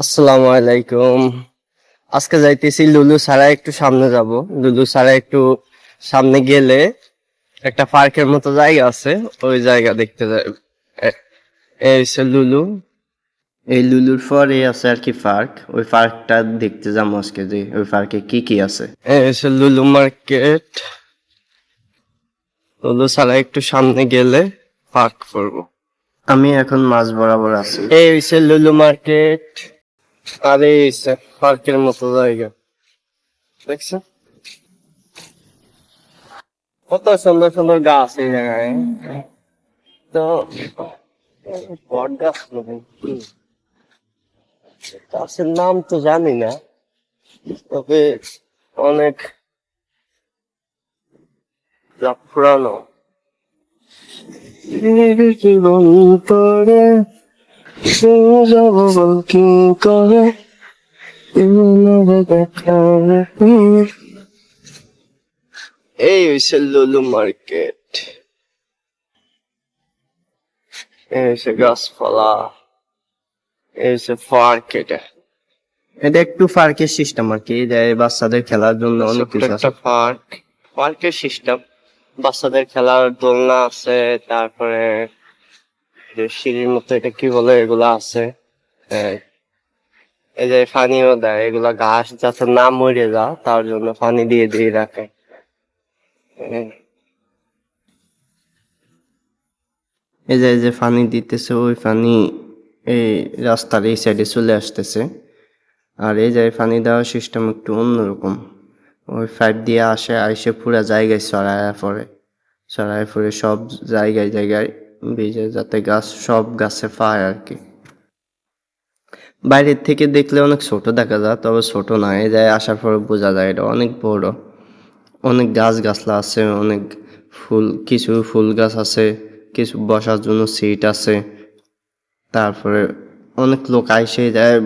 আসসালামু আলাইকুম। আজকে যাইতেছি লুলু ছাড়া একটু সামনে যাব। লুলু ছাড়া একটু সামনে গেলে একটা পার্কের মতো জায়গা আছে, ওই জায়গা দেখতে যাই। এই লুলু। এই লুলুর পরে আছে আর কি পার্ক। ওই পার্কটা দেখতে যাব আজকে যে ওই পার্কে কি কি আছে। এই লুলু মার্কেট। লুলু ছাড়া একটু সামনে গেলে পার্ক করব। আমি এখন মাঝ বরাবর আছি। এই হচ্ছে লুলু মার্কেট। আর এই পার্কের মতো জায়গা। দেখছ? কত সুন্দর সুন্দর গাছ এই। গাছের নাম তো জানি না। তবে অনেক পুরানো। পরে যাব কি করে এই হইছে লুলু মার্কেট। এই হইছে গাছপালা। এই হইছে পার্ক এটা। এটা একটু পার্কের সিস্টেম আর কি যে বাচ্চাদের খেলার জন্য অনেক কিছু একটা পার্ক পার্কের সিস্টেম বাচ্চাদের খেলার দোলনা আছে তারপরে যে সিঁড়ির মতো এটা কি বলে এগুলো আছে। এই যে পানিও দেয় এগুলা ঘাস যাতে না মরে যা তার জন্য পানি দিয়ে দিয়ে রাখে। এই, যে যে পানি দিতেছে ওই পানি এই রাস্তার এই সাইডে চলে আসতেছে। আর এই যে পানি দেওয়ার সিস্টেম একটু অন্যরকম। ওই পাইপ দিয়ে আসে আইসে পুরা জায়গায় ছড়ায় পড়ে। ছড়ায় পড়ে সব জায়গায় জায়গায়। ভিজে, যাতে গাছ, সব গাছে পায় আর কি। বাইরের থেকে দেখলে অনেক ছোট দেখা যায়, তবে ছোট না। এই যায় আসার পরে বোঝা যায় এটা অনেক বড়। অনেক গাছ গাছলা আছে, অনেক ফুল, কিছু ফুল গাছ আছে, কিছু বসার জন্য সিট আছে। তারপরে অনেক লোক আইসে যায়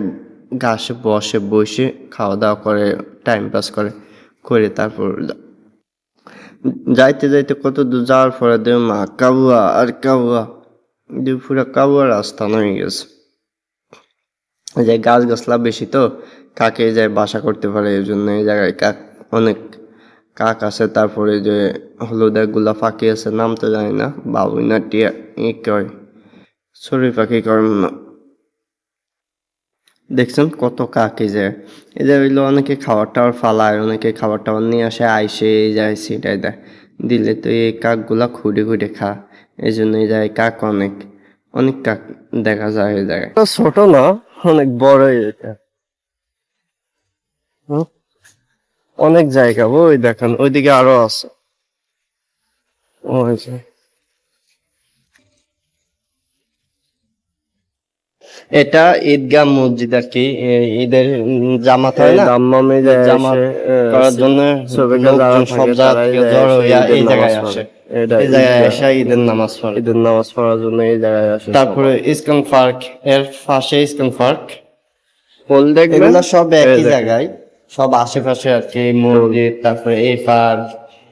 গাছে বসে বসে খাওয়া দাওয়া করে টাইম পাস করে করে তারপর যাইতে যাইতে কত দূর যাওয়ার পরে দেখ, মা, কাবুয়া, আর কাবুয়া। দিয়ে পুরো কাবুয়া রাস্তা হয়ে গেছে। যে গাছ গাছলা বেশি তো, কাকে যায় বাসা করতে পারে এই জন্য এই জায়গায় কাক অনেক কাক আছে। তারপরে যে হলুদগুলা পাখি আছে, নাম তো জানি না। বাবুই না, টিয়া, ই কয় চড়ুই পাখি কয় দেখছেন কত কাক এই যে। এই যে হইল অনেকে খাবার টাবার ফালায়, অনেকে খাবার টাবার নিয়ে আসে, আইসে এই যায় সেটাই দেয় দিলে তো এই কাকগুলা খুঁড়ে খুঁড়ে খা এই জন্য এই যায় কাক অনেক অনেক কাক দেখা যায় ওই জায়গায়। ছোট না, অনেক বড় এটা। অনেক জায়গা, ওই দেখেন, ওইদিকে আরও আছে। ওই এটা ঈদগাহ মসজিদ আর কি। ঈদের জামাত হয় না? দাম্মামে যায় জামাত করার জন্য সব যায় জড়ো হইয়া এই জায়গায় আসে। এই জায়গায় এসে ঈদের নামাজ পড়ে। ঈদের নামাজ পড়ার জন্য এই জায়গায় আসে তারপরে ইস্কন পার্কের পাশে ইস্কন পার্ক। ফুল দেখবেন? সব একই জায়গায়। সব আশেপাশে আর কি মসজিদ তারপরে এই পার্ক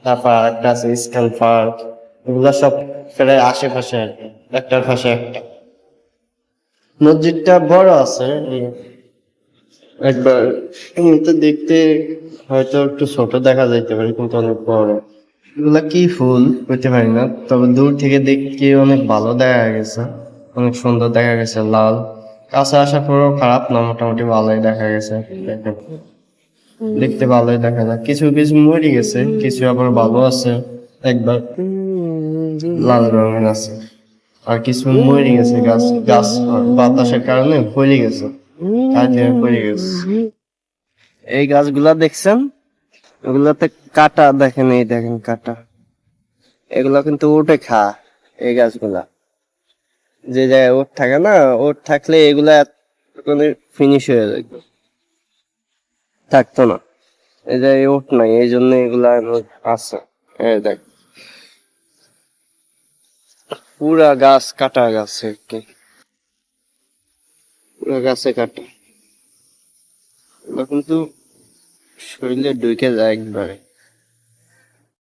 তারপর একটা আছে ইস্কন পার্ক। এগুলো সব প্রায় আশেপাশে আর কি একটার পাশে একটা। মসজিদটা বড় আছে একবার এমনিতে দেখতে হয়তো একটু ছোট দেখা যাইতে পারে কিন্তু অনেক বড়। এগুলা কি ফুল? বুঝতে পারি না তবে দূর থেকে দেখতে অনেক ভালো দেখা গেছে অনেক সুন্দর দেখা গেছে লাল। কাছে আসার পরেও খারাপ না মোটামুটি ভালোই দেখা গেছে। দেখতে ভালোই দেখা যায়। কিছু কিছু মরে গেছে কিছু আবার ভালো আছে একবার লাল রঙের আছে। আর কিছু মরে গেছে, গাছ গাছ বাতাসের কারণে ফলে গেছে। এই গাছগুলা দেখছেন? ওগুলাতে কাটা দেখেন, এই দেখেন কাটা। এগুলা কিন্তু উঠে খা, এই গাছগুলা। যে জায়গায় ওট থাকে না ওট থাকলে এগুলা ফিনিশ হয়ে যায়। থাকতো না। এই জায়গায় ওট নাই, এই জন্য এগুলা আছে। দেখ। পুরা গাছ কাটা গাছে পুরা গাছে কাটা। কিন্তু শরীরে ঢুকে যায় একবারে।